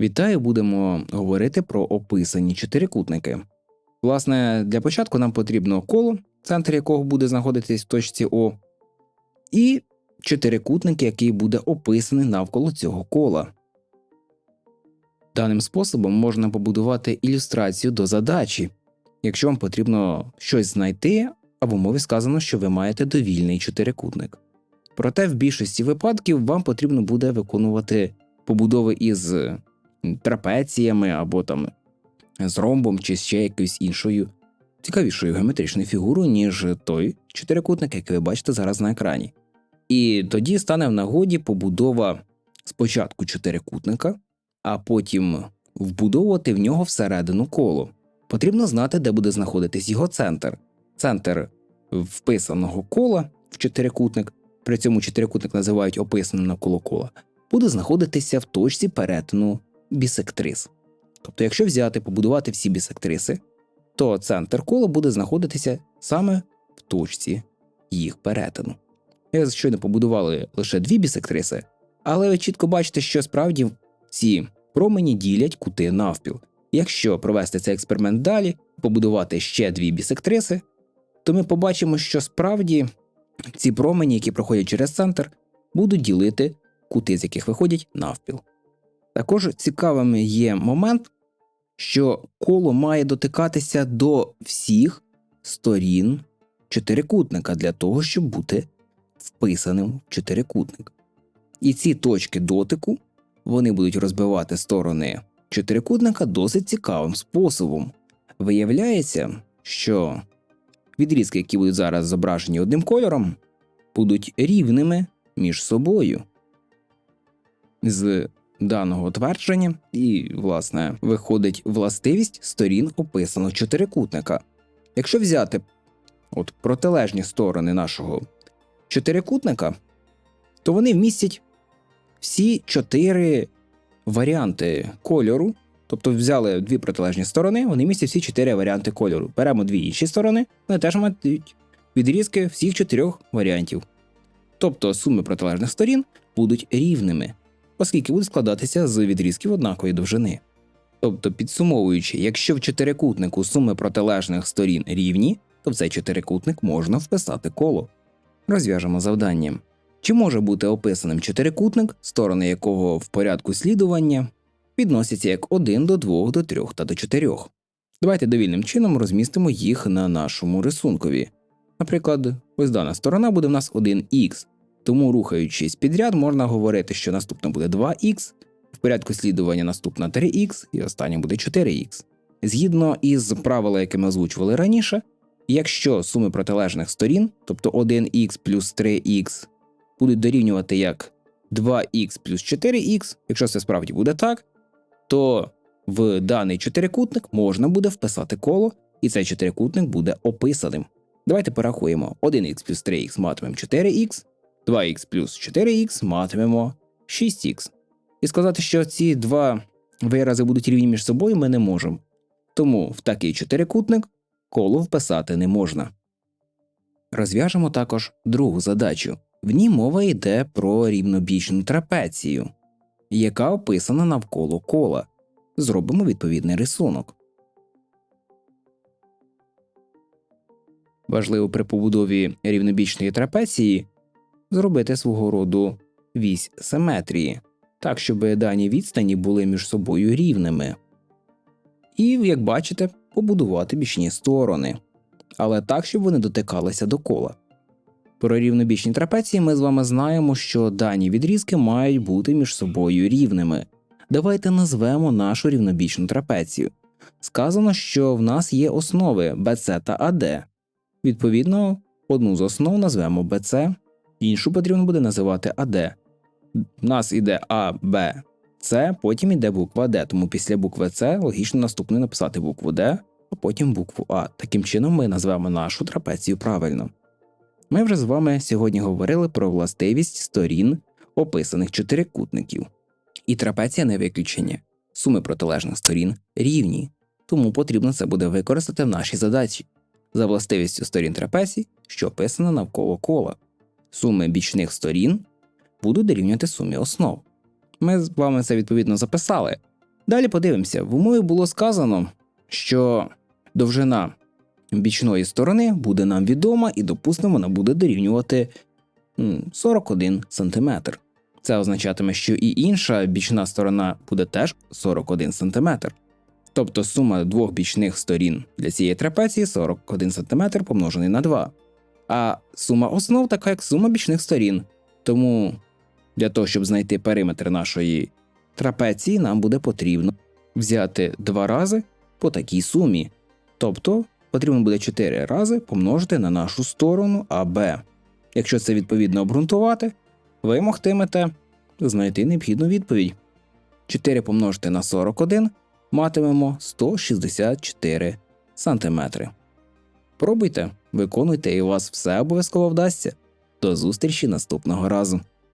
Вітаю, будемо говорити про описані чотирикутники. Власне, для початку нам потрібно коло, центр якого буде знаходитись в точці О, і чотирикутник, який буде описаний навколо цього кола. Даним способом можна побудувати ілюстрацію до задачі, якщо вам потрібно щось знайти, або в мові сказано, що ви маєте довільний чотирикутник. Проте в більшості випадків вам потрібно буде виконувати побудови із трапеціями або там з ромбом чи ще якоюсь іншою цікавішою геометричною фігурою, ніж той чотирикутник, який ви бачите зараз на екрані. І тоді стане в нагоді побудова спочатку чотирикутника, а потім вбудовувати в нього всередину коло. Потрібно знати, де буде знаходитись його центр. Центр вписаного кола в чотирикутник, при цьому чотирикутник називають описаним навколо кола, буде знаходитися в точці перетину бісектрис. Тобто, якщо взяти побудувати всі бісектриси, то центр кола буде знаходитися саме в точці їх перетину. Я щойно побудували лише дві бісектриси, але ви чітко бачите, що справді ці промені ділять кути навпіл. Якщо провести цей експеримент далі, побудувати ще дві бісектриси, то ми побачимо, що справді ці промені, які проходять через центр, будуть ділити кути, з яких виходять навпіл. Також цікавим є момент, що коло має дотикатися до всіх сторін чотирикутника для того, щоб бути вписаним в чотирикутник. І ці точки дотику вони будуть розбивати сторони чотирикутника досить цікавим способом. Виявляється, що відрізки, які будуть зараз зображені одним кольором, будуть рівними між собою. З даного твердження, і, власне, виходить властивість сторін описаного чотирикутника. Якщо взяти от протилежні сторони нашого чотирикутника, то вони вмістять всі чотири варіанти кольору. Тобто взяли дві протилежні сторони, вони містять всі чотири варіанти кольору. Беремо дві інші сторони, вони теж мають відрізки всіх чотирьох варіантів. Тобто суми протилежних сторін будуть рівними оскільки буде складатися з відрізків однакової довжини. Тобто, підсумовуючи, якщо в чотирикутнику суми протилежних сторін рівні, то в цей чотирикутник можна вписати коло. Розв'яжемо завдання. Чи може бути описаним чотирикутник, сторони якого в порядку слідування відносяться як 1 до 2 до 3 та до 4? Давайте довільним чином розмістимо їх на нашому рисункові. Наприклад, ось дана сторона буде в нас 1х, тому, рухаючись підряд, можна говорити, що наступна буде 2х, в порядку слідування наступна 3х і остання буде 4х. Згідно із правила, які ми озвучували раніше, якщо суми протилежних сторін, тобто 1х плюс 3х, будуть дорівнювати як 2х плюс 4х, якщо це справді буде так, то в даний чотирикутник можна буде вписати коло, і цей чотирикутник буде описаним. Давайте порахуємо 1х плюс 3х матимемо 4х, 2х плюс 4х матимемо 6х. І сказати, що ці два вирази будуть рівні між собою, ми не можемо. Тому в такий чотирикутник коло вписати не можна. Розв'яжемо також другу задачу. В ній мова йде про рівнобічну трапецію, яка описана навколо кола. Зробимо відповідний рисунок. Важливо при побудові рівнобічної трапеції зробити свого роду вісь симетрії, так, щоб дані відстані були між собою рівними. І, як бачите, побудувати бічні сторони, але так, щоб вони дотикалися до кола. Про рівнобічні трапеції ми з вами знаємо, що дані відрізки мають бути між собою рівними. Давайте назвемо нашу рівнобічну трапецію. Сказано, що в нас є основи BC та AD. Відповідно, одну з основ назвемо BC, Іншу потрібно буде називати АД. У нас іде А, Б, С, потім іде буква Д, тому після букви С логічно наступно написати букву Д, а потім букву А. Таким чином ми назвемо нашу трапецію правильно. Ми вже з вами сьогодні говорили про властивість сторін описаних чотирикутників. І трапеція не виключення. Суми протилежних сторін рівні, тому потрібно це буде використати в нашій задачі за властивістю сторін трапеції, що описана навколо кола суми бічних сторін будуть дорівнювати сумі основ. Ми з вами це відповідно записали, Далі подивимося, в умові було сказано, що довжина бічної сторони буде нам відома і, допустимо, вона буде дорівнювати 41 см. Це означатиме, що і інша бічна сторона буде теж 41 см. Тобто сума двох бічних сторін для цієї трапеції 41 см помножений на 2. А сума основ така, як сума бічних сторін. Тому для того, щоб знайти периметр нашої трапеції, нам буде потрібно взяти два рази по такій сумі. Тобто потрібно буде 4 рази помножити на нашу сторону АБ. Якщо це відповідно обґрунтувати, ви могтимете знайти необхідну відповідь. 4 помножити на 41 матимемо 164 см. Пробуйте, виконуйте, і у вас все обов'язково вдасться. До зустрічі наступного разу.